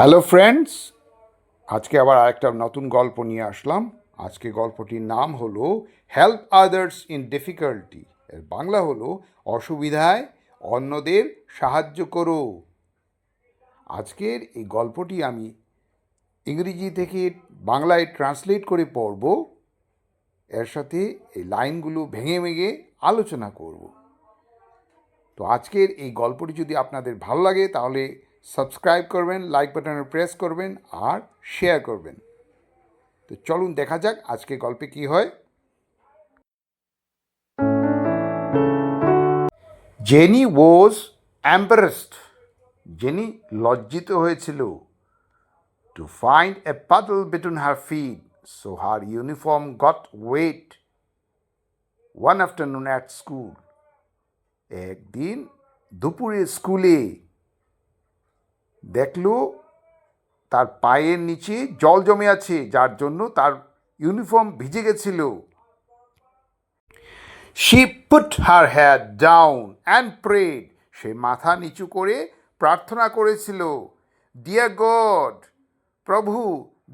Hello friends আজকে আবার আরেকটা নতুন গল্প নিয়ে আসলাম। আজকে গল্পটির নাম হলো হেল্প আদার্স ইন ডিফিকাল্টি এর বাংলা হলো অসুবিধায় অন্যদের সাহায্য করো। আজকের এই গল্পটি আমি ইংরেজি থেকে বাংলায় ট্রান্সলেট করে পড়ব। এর সাথে এই লাইনগুলো ভেঙে ভেঙে আলোচনা করব। তো আজকের এই গল্পটি যদি আপনাদের ভালো লাগে, তাহলে সাবস্ক্রাইব করবেন লাইক বাটনে প্রেস করবেন আর শেয়ার করবেন। তো চলুন দেখা যাক আজকে গল্পে কি হয়। জেনি ওয়াজ অ্যাম্বারেসড। জেনি লজ্জিত হয়েছিল। To find a puddle between her feet so her uniform got wet one afternoon at school একদিন দুপুরে স্কুলে দেখল তার পায়ের নিচে জল জমে আছে, যার জন্য তার ইউনিফর্ম ভিজে গেছিল। She put her hair down and prayed সে মাথা নিচু করে প্রার্থনা করেছিল। ডিয়ার গড প্রভু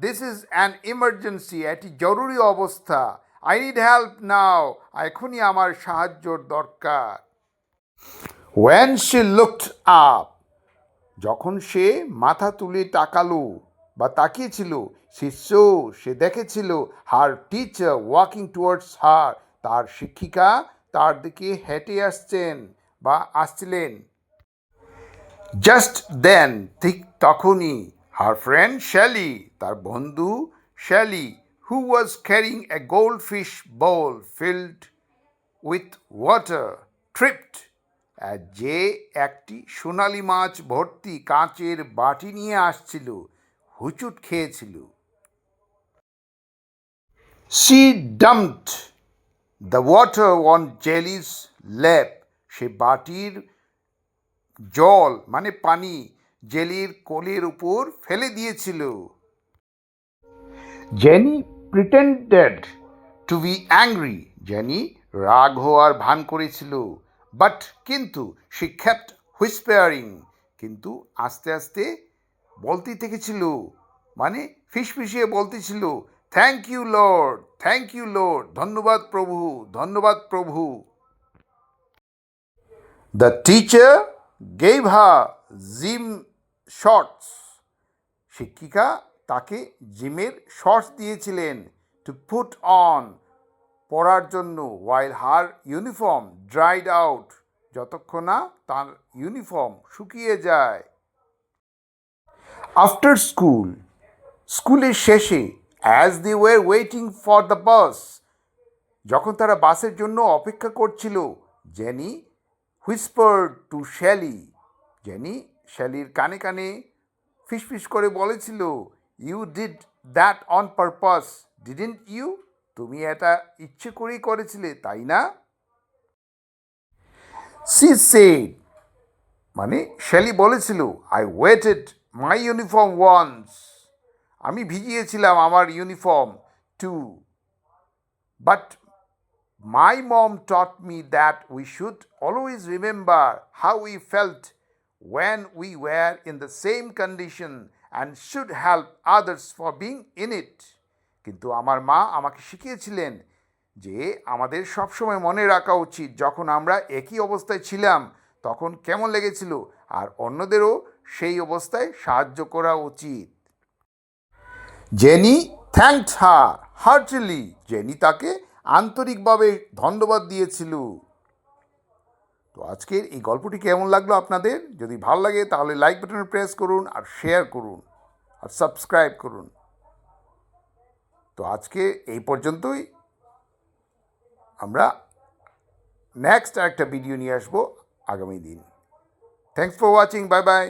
দিস ইজ অ্যান ইমার্জেন্সি এটি জরুরি অবস্থা। আই নিড হেল্প নাও এখনই আমার সাহায্যর দরকার। ওয়েন শি লুকড আপ যখন সে মাথা তুলে তাকালো বা তাকিয়েছিল সে সো সে দেখেছিল her teacher walking towards her তার শিক্ষিকা তার দিকে হেঁটে আসছেন বা আসছিলেন। জাস্ট দেন ঠিক তখনই হার ফ্রেন্ড শ্যালি তার বন্ধু Shelly who was carrying a goldfish bowl filled with water tripped যে একটি সোনালি মাছ ভর্তি কাঁচের বাটি নিয়ে আসছিল, হুচুট খেয়েছিল। She dumped the water on Jenny's lap সে বাটির জল মানে পানি জেলির কোলের উপর ফেলে দিয়েছিল। Jenny pretended to be angry Jenny রাগ হওয়ার ভান করেছিল। বাট কিন্তু সে খ্যাপ্ট হুইসপেয়ারিং কিন্তু আস্তে আস্তে বলতে থেকেছিল মানে ফিসফিসিয়ে বলতেছিল thank you Lord thank you Lord ধন্যবাদ প্রভু ধন্যবাদ প্রভু। The teacher gave her gym shorts শিক্ষিকা তাকে জিমের শর্টস দিয়েছিলেন টু পুট অন পরার জন্য while her uniform dried out যতক্ষণ না তার ইউনিফর্ম শুকিয়ে যায়। আফটার স্কুল স্কুলের শেষে as they were waiting for the bus যখন তারা বাসের জন্য অপেক্ষা করছিল Jenny whisper to Shelly Jenny শ্যালির কানে কানে ফিসফিস করে বলেছিল you did that on purpose didn't you তুমি এটা ইচ্ছে করেই করেছিলে, তাই না? সি সেড মানে শ্যালি বলেছিল I wetted my uniform once আমি ভিজিয়েছিলাম আমার uniform too but my mom taught me that we should always remember how we felt when we were in the same condition and should help others for being in it. কিন্তু আমার মা আমাকে শিখিয়েছিলেন যে আমাদের সবসময় মনে রাখা উচিত যখন আমরা একই অবস্থায় ছিলাম তখন কেমন লেগেছিল আর অন্যদেরও সেই অবস্থায় সাহায্য করা উচিত। Jenny thanked her, heartily. Jenny তাকে আন্তরিকভাবে ধন্যবাদ দিয়েছিল। তো আজকের এই গল্পটি কেমন লাগল আপনাদের? যদি ভালো লাগে তাহলে লাইক বাটনে প্রেস করুন আর শেয়ার করুন আর সাবস্ক্রাইব করুন। তো আজকে এই পর্যন্তই। আমরা নেক্সট আরেকটা ভিডিও নিয়ে আসব আগামী দিন। Thanks for watching bye bye